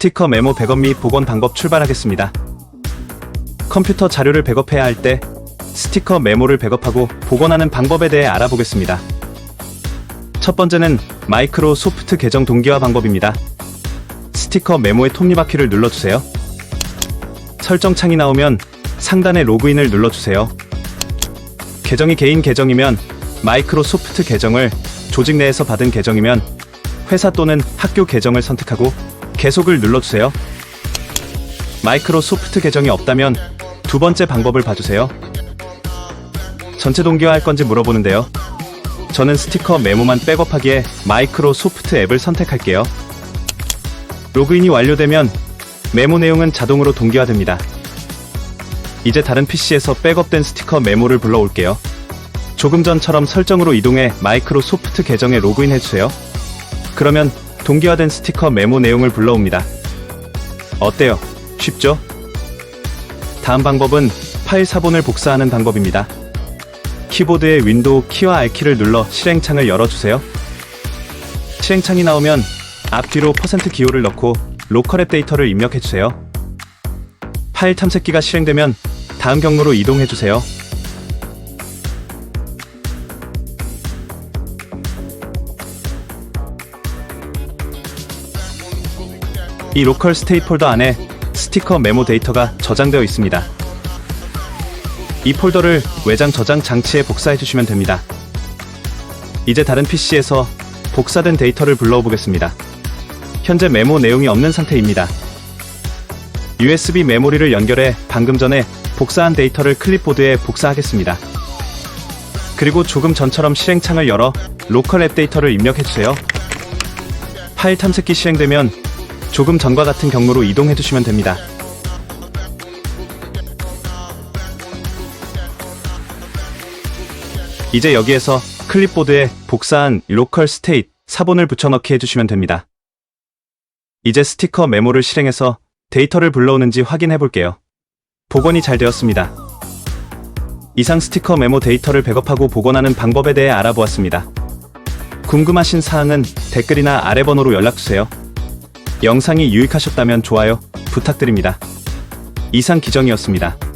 스티커 메모 백업 및 복원 방법 출발하겠습니다. 컴퓨터 자료를 백업해야 할 때 스티커 메모를 백업하고 복원하는 방법에 대해 알아보겠습니다. 첫 번째는 마이크로소프트 계정 동기화 방법입니다. 스티커 메모의 톱니바퀴를 눌러주세요. 설정 창이 나오면 상단의 로그인을 눌러주세요. 계정이 개인 계정이면 마이크로소프트 계정을 조직 내에서 받은 계정이면 회사 또는 학교 계정을 선택하고 계속을 눌러주세요. 마이크로소프트 계정이 없다면 두 번째 방법을 봐주세요. 전체 동기화할 건지 물어보는데요. 저는 스티커 메모만 백업하기에 마이크로소프트 앱을 선택할게요. 로그인이 완료되면 메모 내용은 자동으로 동기화됩니다. 이제 다른 PC에서 백업된 스티커 메모를 불러올게요. 조금 전처럼 설정으로 이동해 마이크로소프트 계정에 로그인 해주세요. 그러면 동기화된 스티커 메모 내용을 불러옵니다. 어때요? 쉽죠? 다음 방법은 파일 사본을 복사하는 방법입니다. 키보드의 윈도우 키와 R키를 눌러 실행창을 열어주세요. 실행창이 나오면 앞뒤로 퍼센트 기호를 넣고 로컬 앱 데이터를 입력해주세요. 파일 탐색기가 실행되면 다음 경로로 이동해주세요. 이 로컬 스테이 폴더 안에 스티커 메모 데이터가 저장되어 있습니다. 이 폴더를 외장 저장 장치에 복사해 주시면 됩니다. 이제 다른 PC에서 복사된 데이터를 불러오 보겠습니다. 현재 메모 내용이 없는 상태입니다. USB 메모리를 연결해 방금 전에 복사한 데이터를 클립보드에 복사하겠습니다. 그리고 조금 전처럼 실행창을 열어 로컬 앱 데이터를 입력해주세요. 파일 탐색기 실행되면 조금 전과 같은 경로로 이동해 주시면 됩니다. 이제 여기에서 클립보드에 복사한 로컬 스테이트 사본을 붙여넣기 해주시면 됩니다. 이제 스티커 메모를 실행해서 데이터를 불러오는지 확인해 볼게요. 복원이 잘 되었습니다. 이상 스티커 메모 데이터를 백업하고 복원하는 방법에 대해 알아보았습니다. 궁금하신 사항은 댓글이나 아래 번호로 연락주세요. 영상이 유익하셨다면 좋아요 부탁드립니다. 이상 기정이었습니다.